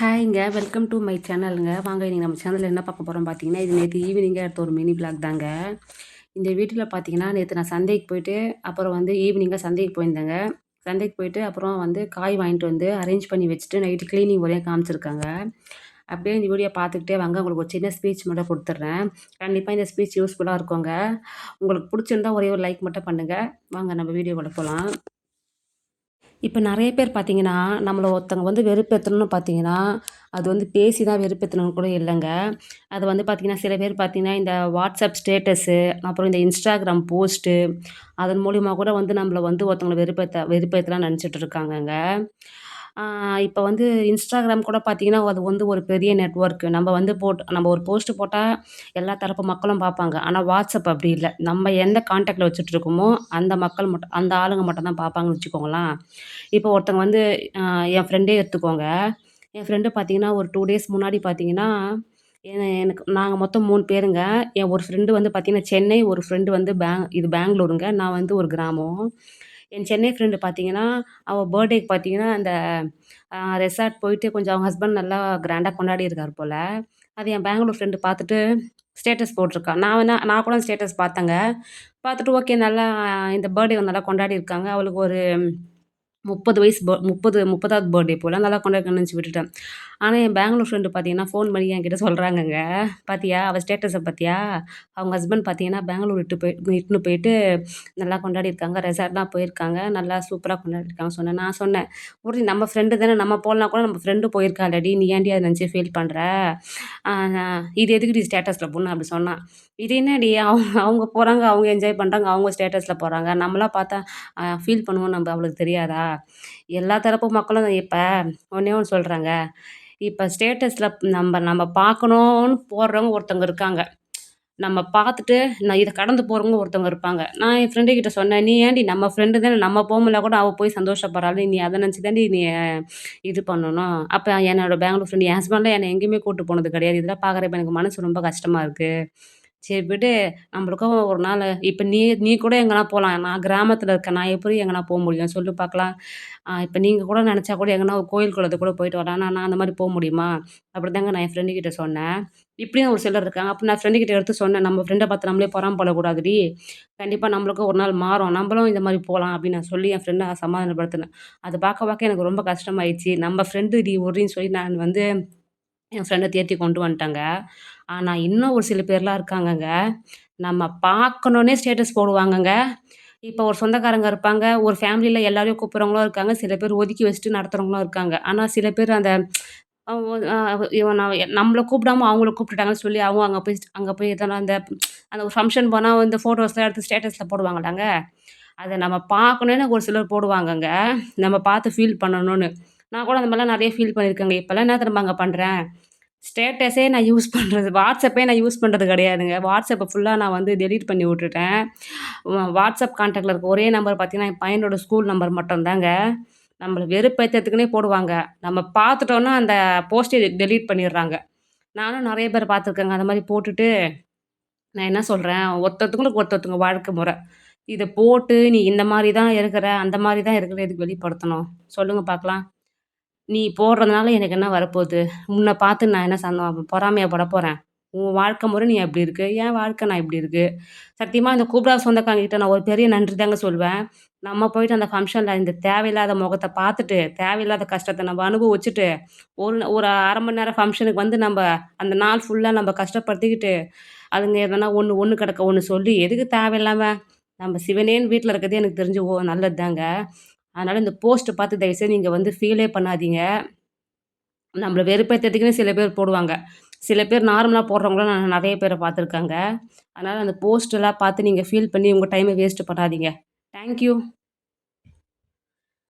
ஹாய்ங்க welcome to my சேனலுங்க. வாங்க இன்றைக்கி நம்ம சேனலில் என்ன பார்க்க போகிறோம் பார்த்தீங்கன்னா இது நேற்று ஈவினிங்காக எடுத்த ஒரு மினி பிளாக் தாங்க. இந்த வீட்டில் பார்த்தீங்கன்னா நேற்று நான் சந்தைக்கு போயிட்டு அப்புறம் வந்து ஈவினிங்காக சந்தைக்கு போயிருந்தேங்க. சந்தைக்கு போயிட்டு அப்புறம் வந்து காய் வாங்கிட்டு வந்து அரேஞ்ச் பண்ணி வச்சுட்டு நைட்டு க்ளீனிங் வரையும் காமிச்சிருக்காங்க. அப்படியே இந்த வீடியோ பார்த்துக்கிட்டே வாங்க உங்களுக்கு ஒரு சின்ன ஸ்பீச் மட்டும் கொடுத்துட்றேன். கண்டிப்பாக இந்த ஸ்பீச் யூஸ்ஃபுல்லாக இருக்குங்க. உங்களுக்கு பிடிச்சிருந்தா ஒரே ஒரு லைக் மட்டும் பண்ணுங்கள் வாங்க நம்ம வீடியோ கூட போகலாம் இப்போ நிறைய பேர் பார்த்தீங்கன்னா நம்மளை ஒருத்தவங்க வந்து வெறுப்பேற்றணும்னு பார்த்தீங்கன்னா அது வந்து பேசி தான் வெறுப்பேற்றணும்னு கூட இல்லைங்க. அது வந்து பார்த்திங்கன்னா சில பேர் பார்த்திங்கன்னா இந்த வாட்ஸ்அப் ஸ்டேட்டஸு அப்புறம் இந்த இன்ஸ்டாகிராம் போஸ்ட்டு அதன் மூலிமா கூட வந்து நம்மளை வந்து ஒருத்தவங்களை வெறுப்பேற்ற வெறுப்பேற்றலாம் நினச்சிட்டு இருக்காங்கங்க. இப்போ வந்து இன்ஸ்டாகிராம் கூட பார்த்தீங்கன்னா அது வந்து ஒரு பெரிய நெட்ஒர்க்கு நம்ம வந்து போட் நம்ம ஒரு போஸ்ட்டு போட்டால் எல்லா தரப்பு மக்களும் பார்ப்பாங்க ஆனால் வாட்ஸ்அப் அப்படி இல்லை. நம்ம எந்த காண்டாக்டில் வச்சுட்ருக்கோமோ அந்த மக்கள் மட்டும் அந்த ஆளுங்க மட்டும் தான் பார்ப்பாங்கன்னு வச்சுக்கோங்களேன். இப்போ ஒருத்தங்க வந்து என் ஃப்ரெண்டே எடுத்துக்கோங்க. என் ஃப்ரெண்டு பார்த்தீங்கன்னா ஒரு டூ டேஸ் முன்னாடி பார்த்தீங்கன்னா எனக்கு நாங்கள் மொத்தம் மூணு பேருங்க. என் ஒரு ஃப்ரெண்டு வந்து பார்த்தீங்கன்னா சென்னை ஒரு ஃப்ரெண்டு வந்து பேங் இது பெங்களூருங்க. நான் வந்து ஒரு கிராமம். என் சென்னை ஃப்ரெண்டு பார்த்தீங்கன்னா அவள் பர்த்டேக்கு பார்த்தீங்கன்னா அந்த ரெசார்ட் போயிட்டு கொஞ்சம் அவங்க ஹஸ்பண்ட் நல்லா கிராண்டாக கொண்டாடி இருக்கார் போல். அது என் பெங்களூர் ஃப்ரெண்டு பார்த்துட்டு ஸ்டேட்டஸ் போட்டிருக்கா. நான் வேணா நான் கூட ஸ்டேட்டஸ் பார்த்தேங்க பார்த்துட்டு ஓகே நல்லா இந்த பர்த்டே நல்லா கொண்டாடி இருக்காங்க. அவளுக்கு ஒரு முப்பது வயசு முப்பது முப்பதாவது பர்த்டே போல் நல்லா கொண்டாடி நினச்சி விட்டுட்டேன். ஆனால் என் பெங்களூர் ஃப்ரெண்டு பார்த்தீங்கன்னா ஃபோன் பண்ணி என்கிட்ட சொல்கிறாங்கங்க பார்த்தியா அவள் ஸ்டேட்டஸை பார்த்தியா அவங்க ஹஸ்பண்ட் பார்த்தீங்கன்னா பெங்களூர் இட்டு போய் இட்டுன்னு போயிட்டு நல்லா கொண்டாடிருக்காங்க ரெசார்ட்லாம் போயிருக்காங்க. நல்லா சூப்பராக கொண்டாடிருக்காங்க சொன்னேன். நான் சொன்னேன் ஒரு நம்ம ஃப்ரெண்டு தானே? நம்ம போகலாம் கூட நம்ம ஃப்ரெண்டு போயிருக்காளடி. நீ ஏன்டி அதை நினச்சி ஃபீல் பண்ணுற இது எதுக்கு ஸ்டேட்டஸில் போடணும் அப்படி சொன்னான் இது என்னடி? அவங்க அவங்க போகிறாங்க அவங்க என்ஜாய் பண்ணுறாங்க அவங்க ஸ்டேட்டஸில் போகிறாங்க நம்மளாம் பார்த்தா ஃபீல் பண்ணுவோம் நம்ம அவளுக்கு தெரியாதா? எல்லா தரப்பு மக்களும் இப்போ ஒன்றே ஒன்று சொல்கிறாங்க இப்போ ஸ்டேட்டஸில் நம்ம நம்ம பார்க்கணுன்னு போடுறவங்க ஒருத்தவங்க இருக்காங்க. நம்ம பார்த்துட்டு நான் இதை கடந்து போகிறவங்க ஒருத்தவங்க இருப்பாங்க. நான் என் ஃப்ரெண்டு கிட்ட சொன்னேன் நீ ஏன்டி நம்ம ஃப்ரெண்டு தானே? நம்ம போகல கூட அவள் போய் சந்தோஷப்படுறாள். நீ அதை நினச்சி தாண்டி நீ இது பண்ணணும். அப்போ என்னோட பெங்களூர் ஃப்ரெண்டு என் ஹஸ்பண்டில் என்னை எங்கேயுமே கூப்பிட்டு போனது கிடையாது. இதெல்லாம் பார்க்குறப்ப எனக்கு மனசு ரொம்ப கஷ்டமாக இருக்குது சரி போய்ட்டு நம்மளுக்கும் ஒரு நாள். இப்போ நீ நீ கூட எங்கேனா போகலாம் நான் கிராமத்தில் இருக்கேன். நான் எப்படி எங்கேனா போக முடியும்? சொல்லு பார்க்கலாம் இப்போ நீங்கள் கூட நினச்சா கூட எங்கன்னா ஒரு கோயில் குளத்துக்கு கூட போயிட்டு வரலாம். நான் அந்த மாதிரி போக முடியுமா? அப்படி தாங்க நான் என் ஃப்ரெண்டு கிட்ட சொன்னேன். இப்படியும் ஒரு சிலர் இருக்காங்க. அப்போ நான் ஃப்ரெண்டுக்கிட்ட எடுத்து சொன்னேன். நம்ம ஃப்ரெண்டை பார்த்து நம்மளே போடக்கூடாதுடி கண்டிப்பாக நம்மளுக்கும் ஒரு நாள் மாறும். நம்மளும் இந்த மாதிரி போகலாம் அப்படின்னு நான் சொல்லி என் ஃப்ரெண்டை சமாதானப்படுத்தினேன். அது பார்க்க பார்க்க எனக்கு ரொம்ப கஷ்டமாயிடுச்சு. நம்ம ஃப்ரெண்டு டி ஒருன்னு சொல்லி நான் வந்து என் ஃப்ரெண்டை தேற்றி கொண்டு வந்துட்டாங்க. ஆனால் இன்னும் ஒரு சில பேர்லாம் இருக்காங்கங்க. நம்ம பார்க்கணுன்னே ஸ்டேட்டஸ் போடுவாங்கங்க. இப்போ ஒரு சொந்தக்காரங்க இருப்பாங்க. ஒரு ஃபேமிலியில் எல்லாரையும் கூப்பிட்றவங்களும் இருக்காங்க. சில பேர் ஒதுக்கி வச்சுட்டு நடத்துகிறவங்களும் இருக்காங்க. ஆனால் சில பேர் அந்த இவன் நம்மளை கூப்பிடாம அவங்கள கூப்பிட்டுட்டாங்கன்னு சொல்லி அவங்க அங்கே போய் அங்கே போய் எதனா அந்த அந்த ஒரு ஃபங்க்ஷன் போனால் இந்த ஃபோட்டோஸ்லாம் எடுத்து ஸ்டேட்டஸில் போடுவாங்களாங்க? அதை நம்ம பார்க்கணுன்னு ஒரு சிலர் போடுவாங்கங்க. நம்ம பார்த்து ஃபீல் பண்ணணும்னு. நான் கூட அந்த மாதிரிலாம் நிறைய ஃபீல் பண்ணியிருக்கேங்க. இப்போல்லாம் என்ன திரும்ப அங்கே பண்ணுறேன் ஸ்டேட்டஸே நான் யூஸ் பண்ணுறது வாட்ஸ்அப்பே நான் யூஸ் பண்ணுறது கிடையாதுங்க. வாட்ஸ்அப்பை ஃபுல்லாக நான் வந்து டெலீட் பண்ணி விட்டுட்டேன். வாட்ஸ்அப் கான்டாக்டில் இருக்க ஒரே நம்பர் பார்த்தீங்கன்னா என் பையனோட ஸ்கூல் நம்பர் மட்டும்தாங்க. நம்மளை வெறுப்பேற்றத்துக்குனே போடுவாங்க. நம்ம பார்த்துட்டோன்னா அந்த போஸ்ட்டை டெலீட் பண்ணிடுறாங்க. நானும் நிறைய பேர் பார்த்துருக்கேங்க. அந்த மாதிரி போட்டுட்டு நான் என்ன சொல்கிறேன் ஒருத்தத்துங்களுக்கு ஒருத்தத்துங்க வாழ்க்கை முறை. இதை போட்டு நீ இந்த மாதிரி தான் இருக்கிற அந்த மாதிரி தான் இருக்கிற எதுக்கு வெளிப்படுத்தணும்? சொல்லுங்கள் பார்க்கலாம். நீ போடுறதுனால எனக்கு என்ன வரப்போகுது? உன்னை பார்த்து நான் என்ன சந்தோ பொறாமையாக பட போகிறேன் உன் வாழ்க்கை முறை நீ எப்படி இருக்கு? என் வாழ்க்கை நான் இப்படி இருக்குது சத்தியமாக இந்த கூப்பிடா சொந்தக்காரங்கிட்ட நான் ஒரு பெரிய நன்றி தாங்க சொல்வேன். நம்ம போயிட்டு அந்த ஃபங்க்ஷனில் இந்த தேவையில்லாத முகத்தை பார்த்துட்டு தேவையில்லாத கஷ்டத்தை நம்ம அனுபவிச்சுட்டு ஒரு ஒரு அரை மணி நேரம் ஃபங்க்ஷனுக்கு வந்து நம்ம அந்த நாள் ஃபுல்லாக நம்ம கஷ்டப்படுத்திக்கிட்டு அதுங்க எதனா ஒன்று ஒன்று கிடக்க ஒன்று சொல்லி எதுக்கு தேவையில்லாமல் நம்ம சிவனேன்னு வீட்டில் இருக்கிறதே எனக்கு தெரிஞ்சு ஓ நல்லது தாங்க அதனால் இந்த போஸ்ட்டை பார்த்து தயவுசெய்து நீங்கள் வந்து ஃபீலே பண்ணாதீங்க. நம்மளை வெறுப்பேற்றதுக்குன்னு சில பேர் போடுவாங்க. சில பேர் நார்மலாக போடுறவங்களும் நான் நிறைய பேரை பார்த்துருக்காங்க. அதனால் அந்த போஸ்ட்டெல்லாம் பார்த்து நீங்கள் ஃபீல் பண்ணி உங்கள் டைமை வேஸ்ட்டு பண்ணாதீங்க. தேங்க்யூ